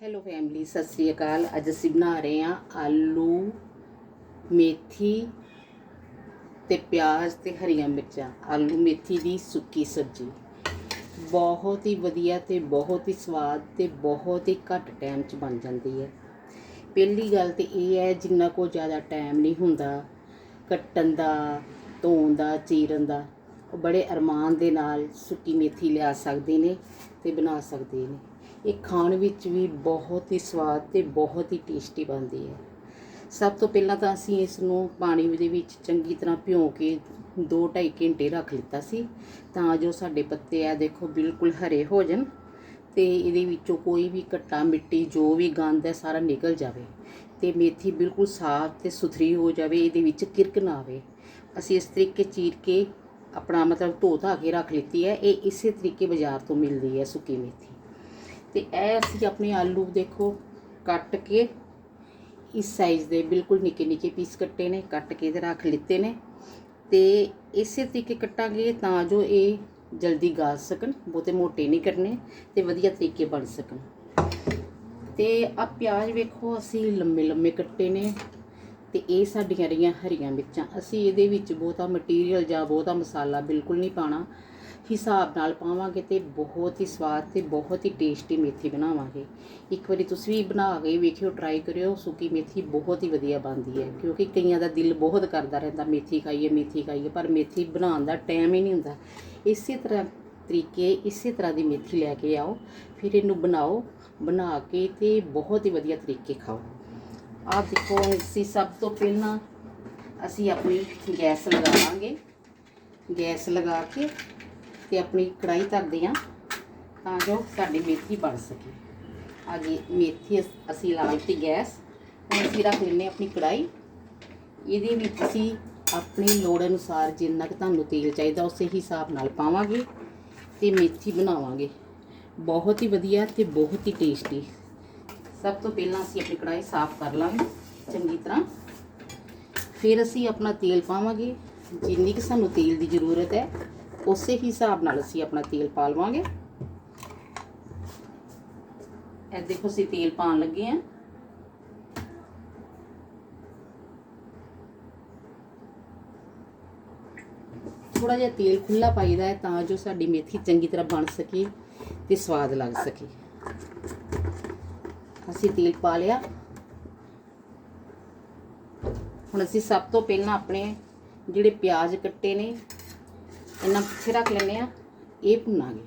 Hello family Sat Sri ਅਕਾਲ। ਅੱਜ ਅਸੀਂ ਬਣਾ ਰਹੇ ਹਾਂ ਆਲੂ, ਮੇਥੀ ਤੇ ਪਿਆਜ਼ ਤੇ ਹਰੀਆਂ ਮਿਰਚਾਂ। ਆਲੂ ਮੇਥੀ ਦੀ ਸੁੱਕੀ ਸਬਜ਼ੀ। ਬਹੁਤ ਹੀ ਵਧੀਆ ਤੇ ਬਹੁਤ ਹੀ ਸਵਾਦ ਤੇ ਬਹੁਤ ਹੀ ਘੱਟ ਟਾਈਮ 'ਚ ਬਣ ਜਾਂਦੀ ਹੈ। ਪਹਿਲੀ ਗੱਲ ਤੇ ਇਹ ਹੈ, ਜਿੰਨਾ ਕੋ ਜ਼ਿਆਦਾ ਟਾਈਮ ਨਹੀਂ ਹੁੰਦਾ ਕੱਟਣ ਦਾ, ਧੋਣ ਦਾ, ਚੀਰਨ ਦਾ, ਉਹ ਬੜੇ ਅਰਮਾਨ ਦੇ ਨਾਲ ਸੁੱਕੀ ਮੇਥੀ ਲਿਆ ਸਕਦੇ ਨੇ ਤੇ ਬਣਾ ਸਕਦੇ ਨੇ। ਇਹ ਖਾਣ ਵਿੱਚ ਵੀ ਬਹੁਤ ਹੀ ਸਵਾਦ ਤੇ ਬਹੁਤ ਹੀ ਟੇਸਟੀ ਬਣਦੀ ਹੈ। ਸਭ ਤੋਂ ਪਹਿਲਾਂ ਤਾਂ ਅਸੀਂ ਇਸ ਨੂੰ ਪਾਣੀ ਦੇ ਵਿੱਚ ਚੰਗੀ ਤਰ੍ਹਾਂ ਭਿਓ ਕੇ 2-2.5 ਘੰਟੇ ਰੱਖ ਲਿੱਤਾ ਸੀ, ਤਾਂ ਜੋ ਸਾਡੇ ਪੱਤੇ ਆ ਦੇਖੋ ਬਿਲਕੁਲ ਹਰੇ ਹੋ ਜਾਣ ਤੇ ਇਹਦੇ ਵਿੱਚੋਂ ਕੋਈ ਵੀ ਘੱਟਾ ਮਿੱਟੀ ਜੋ ਵੀ ਗੰਦ ਹੈ ਸਾਰਾ ਨਿਕਲ ਜਾਵੇ ਤੇ ਮੇਥੀ ਬਿਲਕੁਲ ਸਾਫ਼ ਤੇ ਸੁਥਰੀ ਹੋ ਜਾਵੇ, ਇਹਦੇ ਵਿੱਚ ਕਿਰਕ ਨਾ ਆਵੇ। ਅਸੀਂ ਇਸ ਤਰੀਕੇ ਚੀਰ ਕੇ ਆਪਣਾ ਮਤਲਬ ਧੋ ਧਾ ਕੇ ਰੱਖ ਲਿੱਤੀ ਹੈ, ਇਹ ਇਸੇ ਤਰੀਕੇ ਬਾਜ਼ਾਰ ਤੋਂ ਮਿਲਦੀ ਹੈ ਸੁੱਕੀ ਮੇਥੀ। ਤੇ ਇਹ ਅਸੀਂ ਆਪਣੇ ਆਲੂ ਦੇਖੋ ਕੱਟ ਕੇ ਇਸ ਸਾਈਜ਼ ਦੇ ਬਿਲਕੁਲ ਨਿੱਕੇ ਨਿੱਕੇ ਪੀਸ ਕੱਟੇ ਨੇ, ਕੱਟ ਕੇ ਤੇ ਰੱਖ ਲਿੱਤੇ ਨੇ ਤੇ ਇਸੇ ਤਰੀਕੇ ਕੱਟਾਂਗੇ ਤਾਂ ਜੋ ਇਹ ਜਲਦੀ ਗਾਲ ਸਕਣ, ਬਹੁਤੇ ਮੋਟੇ ਨਹੀਂ ਕਰਨੇ ਤੇ ਵਧੀਆ ਤਰੀਕੇ ਬਣ ਸਕਣ। ਤੇ ਆ ਪਿਆਜ਼ ਵੇਖੋ ਅਸੀਂ ਲੰਮੇ ਲੰਮੇ ਕੱਟੇ ਨੇ ਤੇ ਇਹ ਸਾਡੀਆਂ ਰਹੀਆਂ ਹਰੀਆਂ ਮਿਰਚਾਂ। ਅਸੀਂ ਇਹਦੇ ਵਿੱਚ ਬਹੁਤਾ ਮਟੀਰੀਅਲ ਜਾਂ ਬਹੁਤਾ ਮਸਾਲਾ ਬਿਲਕੁਲ ਨਹੀਂ ਪਾਣਾ ਹਿਸਾਬ ਨਾਲ ਪਾਵਾਂਗੇ ਤੇ ਬਹੁਤ ਹੀ ਸਵਾਦ ਤੇ ਬਹੁਤ ਹੀ ਟੇਸਟੀ ਮੇਥੀ ਬਣਾਵਾਂਗੇ। ਇੱਕ ਵਾਰੀ ਤੁਸੀਂ ਵੀ ਬਣਾ ਕੇ ਵੇਖਿਓ ਟਰਾਈ ਕਰਿਓ, ਸੁੱਕੀ ਮੇਥੀ ਬਹੁਤ ਹੀ ਵਧੀਆ ਬਣਦੀ ਹੈ, ਕਿਉਂਕਿ ਕਈਆਂ ਦਾ ਦਿਲ ਬਹੁਤ ਕਰਦਾ ਰਹਿੰਦਾ, ਮੇਥੀ ਖਾਈਏ ਮੇਥੀ ਖਾਈਏ, ਪਰ ਮੇਥੀ ਬਣਾਉਣ ਦਾ ਟਾਈਮ ਹੀ ਨਹੀਂ ਹੁੰਦਾ। ਇਸੇ ਤਰ੍ਹਾਂ ਤਰੀਕੇ, ਇਸੇ ਤਰ੍ਹਾਂ ਦੀ ਮੇਥੀ ਲੈ ਕੇ ਆਓ, ਫਿਰ ਇਹਨੂੰ ਬਣਾਓ, ਬਣਾ ਕੇ ਤੇ ਬਹੁਤ ਹੀ ਵਧੀਆ ਤਰੀਕੇ ਖਾਓ। ਆਹ ਦੇਖੋ, ਅਸੀਂ ਸਭ ਤੋਂ ਪਹਿਲਾਂ ਅਸੀਂ ਆਪਣੀ ਗੈਸ ਲਗਾਵਾਂਗੇ। ਗੈਸ ਲਗਾ ਕੇ ਤੇ ਆਪਣੀ ਕੜਾਈ ਧਰਦੇ ਹਾਂ ਤਾਂ ਜੋ ਸਾਡੀ ਮੇਥੀ ਬਣ ਸਕੇ। ਆ ਜੀ ਮੇਥੀ ਅਸ- ਅਸੀਂ ਲਾ ਦਿੱਤੀ ਗੈਸ। ਹੁਣ ਅਸੀਂ ਰੱਖ ਲੈਂਦੇ ਹਾਂ ਆਪਣੀ ਕੜਾਈ ਇਹਦੇ ਵਿੱਚ ਅਸੀਂ ਆਪਣੀ ਲੋੜ ਅਨੁਸਾਰ ਜਿੰਨਾ ਕੁ ਤੁਹਾਨੂੰ ਤੇਲ ਚਾਹੀਦਾ ਉਸੇ ਹਿਸਾਬ ਨਾਲ ਪਾਵਾਂਗੇ ਤੇ ਮੇਥੀ ਬਣਾਵਾਂਗੇ। ਬਹੁਤ ਹੀ ਵਧੀਆ ਤੇ ਬਹੁਤ ਹੀ ਟੇਸਟੀ। ਸਭ ਤੋਂ ਪਹਿਲਾਂ ਅਸੀਂ ਆਪਣੀ ਕੜਾਈ ਸਾਫ਼ ਕਰ ਲਾਂਗੇ ਚੰਗੀ ਤਰ੍ਹਾਂ। ਫਿਰ ਅਸੀਂ ਆਪਣਾ ਤੇਲ ਪਾਵਾਂਗੇ। ਜਿੰਨੀ ਕਿ ਸਾਨੂੰ ਤੇਲ ਦੀ ਜ਼ਰੂਰਤ ਹੈ ਉਸੇ ਹੀ ਹਿਸਾਬ ਨਾਲ ਅਸੀਂ ਆਪਣਾ ਤੇਲ ਪਾ ਲਵਾਂਗੇ। ਇਹ ਦੇਖੋ ਅਸੀਂ ਤੇਲ ਪਾਉਣ ਲੱਗੇ ਆ ਥੋੜਾ ਜਿਹਾ ਤੇਲ ਖੁੱਲਾ ਪਾਈਦਾ ਹੈ ਤਾਂ ਜੋ ਸਾਡੀ ਮੇਥੀ ਚੰਗੀ ਤਰ੍ਹਾਂ ਬਣ ਸਕੇ ਤੇ ਸਵਾਦ ਲੱਗ ਸਕੇ। ਅਸੀਂ ਤੇਲ ਪਾ ਲਿਆ। ਹੁਣ ਅਸੀਂ ਸਭ ਤੋਂ ਪਹਿਲਾਂ ਆਪਣੇ ਜਿਹੜੇ ਪਿਆਜ਼ ਕੱਟੇ ਨੇ ਇਹਨਾਂ ਪਿੱਛੇ ਰੱਖ ਲੈਂਦੇ ਆ ਇਹ ਭੁੰਨਾਂਗੇ।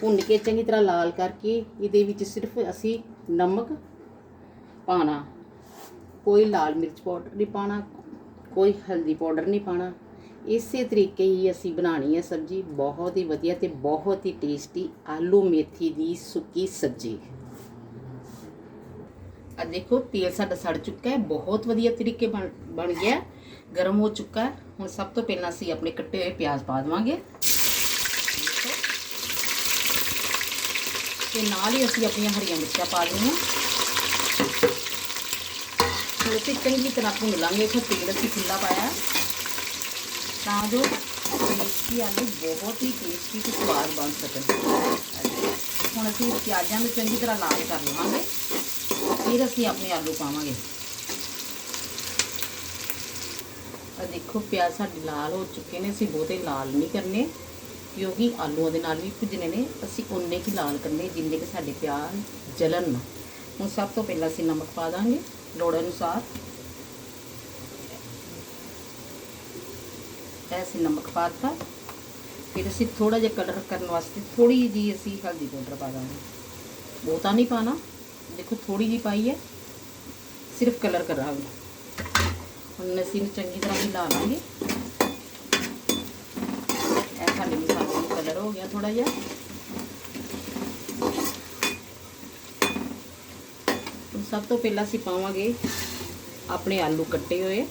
ਭੁੰਨ ਕੇ ਚੰਗੀ ਤਰ੍ਹਾਂ ਲਾਲ ਕਰਕੇ ਇਹਦੇ ਵਿੱਚ ਸਿਰਫ ਅਸੀਂ ਨਮਕ ਪਾਣਾ ਕੋਈ ਲਾਲ ਮਿਰਚ ਪਾਊਡਰ ਨਹੀਂ ਪਾਣਾ ਕੋਈ ਹਲਦੀ ਪਾਊਡਰ ਨਹੀਂ ਪਾਣਾ ਇਸੇ ਤਰੀਕੇ ਹੀ ਅਸੀਂ ਬਣਾਣੀ ਹੈ ਸਬਜ਼ੀ। ਬਹੁਤ ਹੀ ਵਧੀਆ ਤੇ ਬਹੁਤ ਹੀ ਟੇਸਟੀ ਆਲੂ ਮੇਥੀ ਦੀ ਸੁੱਕੀ ਸਬਜ਼ੀ। ਆ ਦੇਖੋ, ਤੇਲ ਸਾਡਾ ਸੜ ਚੁੱਕਾ ਹੈ। ਬਹੁਤ ਵਧੀਆ ਤਰੀਕੇ ਬਣ ਬਣ ਗਿਆ। ਗਰਮ ਹੋ ਚੁੱਕਾ ਹੈ ਹੁਣ ਸਭ ਤੋਂ ਪਹਿਲਾਂ ਅਸੀਂ ਆਪਣੇ ਕੱਟੇ ਹੋਏ ਪਿਆਜ਼ ਪਾ ਦੇਵਾਂਗੇ ਦੇਖੋ। ਤੇ ਨਾਲ ਹੀ ਅਸੀਂ ਆਪਣੀਆਂ ਹਰੀਆਂ ਮਿਰਚਾਂ ਪਾ ਲਈਆਂ ਹੁਣ ਅਸੀਂ ਚੰਗੀ ਤਰ੍ਹਾਂ ਭੁੰਨ ਲਾਂਗੇ ਫਿਰ ਤੇਲ ਅਸੀਂ ਖੁੱਲਾ ਪਾਇਆ ਹੈ, ਤਾਂ ਜੋ ਟੇਸਟੀ ਆਲੂ ਬਹੁਤ ਹੀ ਟੇਸਟੀ ਤੇ ਸਵਾਦ ਬਣ ਸਕਣ ਹੁਣ ਅਸੀਂ ਪਿਆਜ਼ਾਂ ਨੂੰ ਚੰਗੀ ਤਰ੍ਹਾਂ ਲਾਲ ਕਰ ਲਵਾਂਗੇ ਫਿਰ ਅਸੀਂ ਆਪਣੇ ਆਲੂ ਪਾਵਾਂਗੇ ਆ ਦੇਖੋ ਪਿਆਜ਼ ਸਾਡੇ ਲਾਲ ਹੋ ਚੁੱਕੇ ਨੇ, ਅਸੀਂ ਬਹੁਤੇ ਲਾਲ ਨਹੀਂ ਕਰਨੇ। ਕਿਉਂਕਿ ਆਲੂਆਂ ਦੇ ਨਾਲ ਵੀ ਭੁਜਨੇ ਨੇ, ਅਸੀਂ ਉਨੇ ਹੀ ਲਾਲ ਕਰਨੇ ਜਿੰਨੇ ਕਿ ਸਾਡੇ ਪਿਆਜ਼ ਜਲਣ ਨਾ। ਹੁਣ ਸਭ ਤੋਂ ਪਹਿਲਾਂ ਅਸੀਂ ਨਮਕ ਪਾ ਦਾਂਗੇ, ਲੋੜ ਅਨੁਸਾਰ। ਇਹ ਅਸੀਂ ਨਮਕ ਪਾਤਾ। ਫਿਰ ਅਸੀਂ ਥੋੜਾ ਜਿਹਾ ਕਲਰ ਕਰਨ ਵਾਸਤੇ ਥੋੜੀ ਜਿਹੀ ਅਸੀਂ ਹਲਦੀ ਪਾਊਡਰ ਪਾ ਦਾਂਗੇ। ਬਹੁਤਾ ਨਹੀਂ ਪਾਣਾ, ਦੇਖੋ ਥੋੜੀ ਜਿਹੀ ਪਾਈ ਹੈ, ਸਿਰਫ ਕਲਰ ਕਰਾਂਗੇ। ਹੁਣ ਅਸੀਂ ਇਹਨੂੰ ਚੰਗੀ ਤਰ੍ਹਾਂ ਹਿਲਾ ਲਾਂਗੇ ਇਹ ਸਾਡੇ ਮਸਾਲੇ ਦਾ ਕਲਰ ਹੋ ਗਿਆ ਥੋੜਾ ਜਿਹਾ। ਹੁਣ ਸਭ ਤੋਂ ਪਹਿਲਾਂ ਅਸੀਂ ਪਾਵਾਂਗੇ ਆਪਣੇ ਆਲੂ ਕੱਟੇ ਹੋਏ।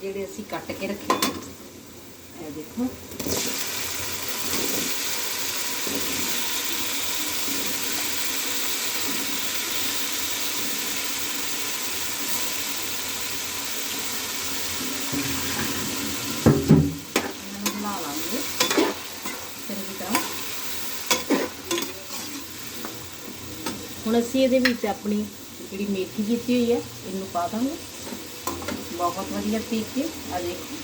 ਜਿਹੜੇ ਅਸੀਂ ਕੱਟ ਕੇ ਰੱਖੇ ਇਹ ਦੇਖੋ ਇਹਨਾਂ ਨੂੰ ਹਿਲਾ ਲਾਂਗੇ ਚੰਗੀ ਤਰ੍ਹਾਂ ਹੁਣ ਅਸੀਂ ਇਹਦੇ ਵਿੱਚ ਆਪਣੀ ਜਿਹੜੀ ਮੇਥੀ ਕੀਤੀ ਹੋਈ ਹੈ, ਇਹਨੂੰ ਪਾ ਦਾਂਗੇ। ਬਹੁਤ ਵਧੀਆ ਤਰੀਕੇ ਆ ਦੇਖੋ।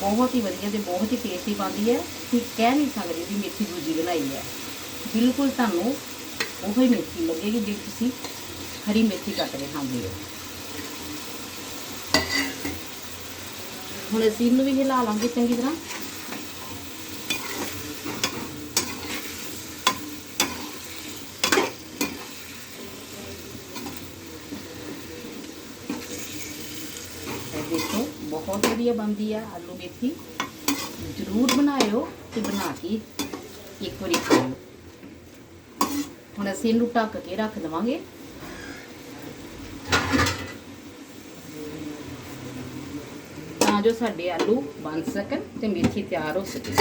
ਬਹੁਤ ਹੀ ਵਧੀਆ ਤੇ ਬਹੁਤ ਹੀ ਟੇਸਟੀ ਬਣਦੀ ਹੈ। ਤੁਸੀਂ ਕਹਿ ਨਹੀਂ ਸਕਦੇ ਵੀ ਮੇਥੀ ਦੂਜੀ ਬਣਾਈ ਹੈ। ਬਿਲਕੁਲ ਤੁਹਾਨੂੰ ਉਹ ਹੀ ਮੇਥੀ ਲੱਗੇਗੀ ਜਿਹੜੀ ਤੁਸੀਂ ਹਰੀ ਮੇਥੀ ਕੱਟ ਕੇ ਖਾਂਦੇ ਹੋ। ਹੁਣ ਅਸੀਂ ਇਹਨੂੰ ਵੀ ਹਿਲਾ ਲਾਂਗੇ ਚੰਗੀ ਤਰ੍ਹਾਂ ਇਹ ਦੇਖੋ ਬਹੁਤ ਵਧੀਆ ਬਣਦੀ ਆ, ਆਲੂ ਮੇਥੀ। ਜ਼ਰੂਰ ਬਣਾਇਓ ਤੇ ਬਣਾ ਕੇ ਇੱਕ ਵਾਰੀ ਖਾਓ ਹੁਣ ਅਸੀਂ ਇਹਨੂੰ ਢੱਕ ਕੇ ਰੱਖ ਦੇਵਾਂਗੇ। ਤਾਂ ਜੋ ਸਾਡੇ ਆਲੂ ਬਣ ਸਕਣ ਤੇ ਮੇਥੀ ਤਿਆਰ ਹੋ ਸਕੇ।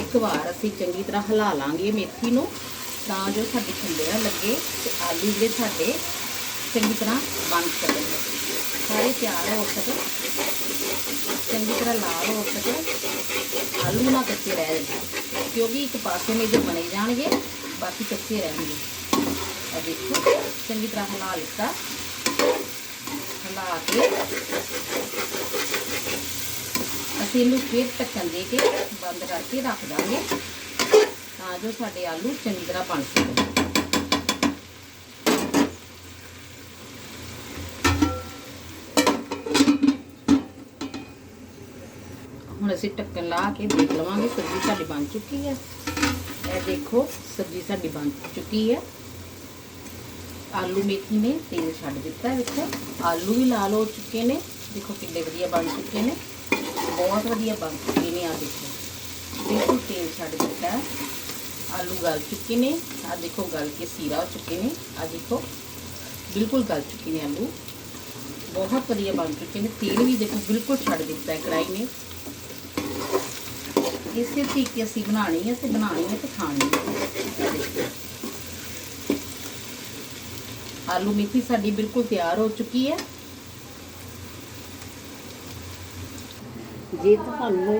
ਇੱਕ ਵਾਰ ਅਸੀਂ ਚੰਗੀ ਤਰ੍ਹਾਂ ਹਿਲਾ ਲਾਂਗੇ ਮੇਥੀ ਨੂੰ। ਤਾਂ ਜੋ ਸਾਡੇ ਥੱਲੇ ਨਾ ਲੱਗੇ ਤੇ ਆਲੂ ਜਿਹੜੇ ਸਾਡੇ ਚੰਗੀ ਤਰ੍ਹਾਂ ਬਣ ਸਕਣ। ਸਾਰੇ ਤਿਆਰ ਹੋ ਸਕਣ ਚੰਗੀ ਤਰ੍ਹਾਂ ਲਾਲ ਹੋ ਸਕਣ ਆਲੂ ਨਾ ਕੱਚੇ ਰਹਿ ਜਾਣ, ਕਿਉਂਕਿ ਇੱਕ ਪਾਸੇ ਨੇ ਜੋ ਬਣੇ ਜਾਣਗੇ, ਬਾਕੀ ਕੱਚੇ ਰਹਿਣਗੇ। ਆ ਦੇਖੋ, ਚੰਗੀ ਤਰ੍ਹਾਂ ਹਿਲਾ ਲਿੱਤਾ। ਹਿਲਾ ਕੇ ਅਸੀਂ ਇਹਨੂੰ ਫਿਰ ਢੱਕਣ ਦੇ ਕੇ ਬੰਦ ਕਰਕੇ ਰੱਖ ਦਾਂਗੇ। ਤਾਂ ਜੋ ਸਾਡੇ ਆਲੂ ਚੰਗੀ ਤਰ੍ਹਾਂ ਬਣ ਸਕਣ ਹੁਣ ਅਸੀਂ ਢੱਕਣ ਲਾ ਕੇ ਦੇਖ ਲਵਾਂਗੇ ਸਬਜ਼ੀ ਸਾਡੀ ਬਣ ਚੁੱਕੀ ਹੈ ਇਹ ਦੇਖੋ, ਸਬਜ਼ੀ ਸਾਡੀ ਬਣ ਚੁੱਕੀ ਹੈ ਆਲੂ ਮੇਥੀ ਨੇ ਤੇਲ ਛੱਡ ਦਿੱਤਾ ਹੈ ਵੇਖੋ ਆਲੂ ਵੀ ਲਾਲ ਹੋ ਚੁੱਕੇ ਨੇ। ਦੇਖੋ ਕਿੰਨੇ ਵਧੀਆ ਬਣ ਚੁੱਕੇ ਨੇ। ਬਹੁਤ ਵਧੀਆ ਬਣ ਚੁੱਕੇ ਨੇ ਆ ਦੇਖੋ। ਬਿਲਕੁਲ ਤੇਲ ਛੱਡ ਦਿੱਤਾ ਹੈ ਆਲੂ ਗਲ ਚੁੱਕੇ ਨੇ ਆ ਦੇਖੋ ਗਲ ਕੇ ਸੀਰਾ ਹੋ ਚੁੱਕੇ ਨੇ ਆ ਦੇਖੋ ਬਿਲਕੁਲ ਗਲ ਚੁੱਕੇ ਨੇ ਆਲੂ ਬਹੁਤ ਵਧੀਆ ਬਣ ਚੁੱਕੇ ਨੇ ਤੇਲ ਵੀ ਦੇਖੋ ਬਿਲਕੁਲ ਛੱਡ ਦਿੱਤਾ ਹੈ ਕੜਾਈ ਨੇ ਇਸੇ ਤਰੀਕੇ ਅਸੀਂ ਬਣਾਣੀ ਹੈ ਤੇ ਬਣਾਣੀ ਹੈ ਤੇ ਖਾਣੀ ਹੈ ਇਹ ਦੇਖੋ ਆਲੂ ਮੇਥੀ ਸਾਡੀ ਬਿਲਕੁਲ ਤਿਆਰ ਹੋ ਚੁੱਕੀ ਹੈ ਜੇ ਤੁਹਾਨੂੰ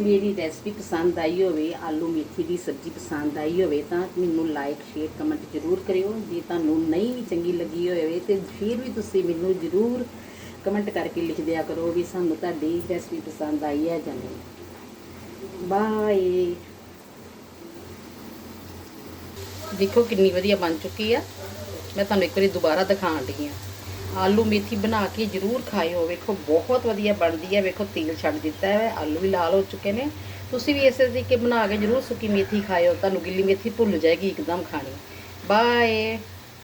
ਮੇਰੀ ਰੈਸਪੀ ਪਸੰਦ ਆਈ ਹੋਵੇ, ਆਲੂ ਮੇਥੀ ਦੀ ਸਬਜ਼ੀ ਪਸੰਦ ਆਈ ਹੋਵੇ, ਤਾਂ ਮੈਨੂੰ ਲਾਈਕ ਸ਼ੇਅਰ ਕਮੈਂਟ ਜ਼ਰੂਰ ਕਰਿਓ। ਜੇ ਤੁਹਾਨੂੰ ਨਹੀਂ ਵੀ ਚੰਗੀ ਲੱਗੀ ਹੋਵੇ ਤੇ ਫਿਰ ਵੀ ਤੁਸੀਂ ਮੈਨੂੰ ਜ਼ਰੂਰ ਕਮੈਂਟ ਕਰਕੇ ਲਿਖ ਦਿਆ ਕਰੋ ਵੀ ਸਾਨੂੰ ਤੁਹਾਡੀ ਰੈਸਪੀ ਪਸੰਦ ਆਈ ਹੈ ਜਾਂ ਨਹੀਂ। ਬਾਏ ਦੇਖੋ ਕਿੰਨੀ ਵਧੀਆ ਬਣ ਚੁੱਕੀ ਆ। ਮੈਂ ਤੁਹਾਨੂੰ ਇੱਕ ਵਾਰੀ ਦੁਬਾਰਾ ਦਿਖਾਉਣ ਲੱਗੀ ਆ ਆਲੂ ਮੇਥੀ ਬਣਾ ਕੇ ਜ਼ਰੂਰ ਖਾਇਓ। ਵੇਖੋ, ਬਹੁਤ ਵਧੀਆ ਬਣਦੀ ਹੈ। ਵੇਖੋ, ਤੇਲ ਛੱਡ ਦਿੱਤਾ ਹੈ। ਆਲੂ ਵੀ ਲਾਲ ਹੋ ਚੁੱਕੇ ਨੇ। ਤੁਸੀਂ ਵੀ ਇਸੇ ਤਰੀਕੇ ਬਣਾ ਕੇ ਜ਼ਰੂਰ ਸੁੱਕੀ ਮੇਥੀ ਖਾਇਓ। ਤੁਹਾਨੂੰ ਗਿੱਲੀ ਮੇਥੀ ਭੁੱਲ ਜਾਏਗੀ ਇੱਕਦਮ ਖਾਣੀ। ਬਾਏ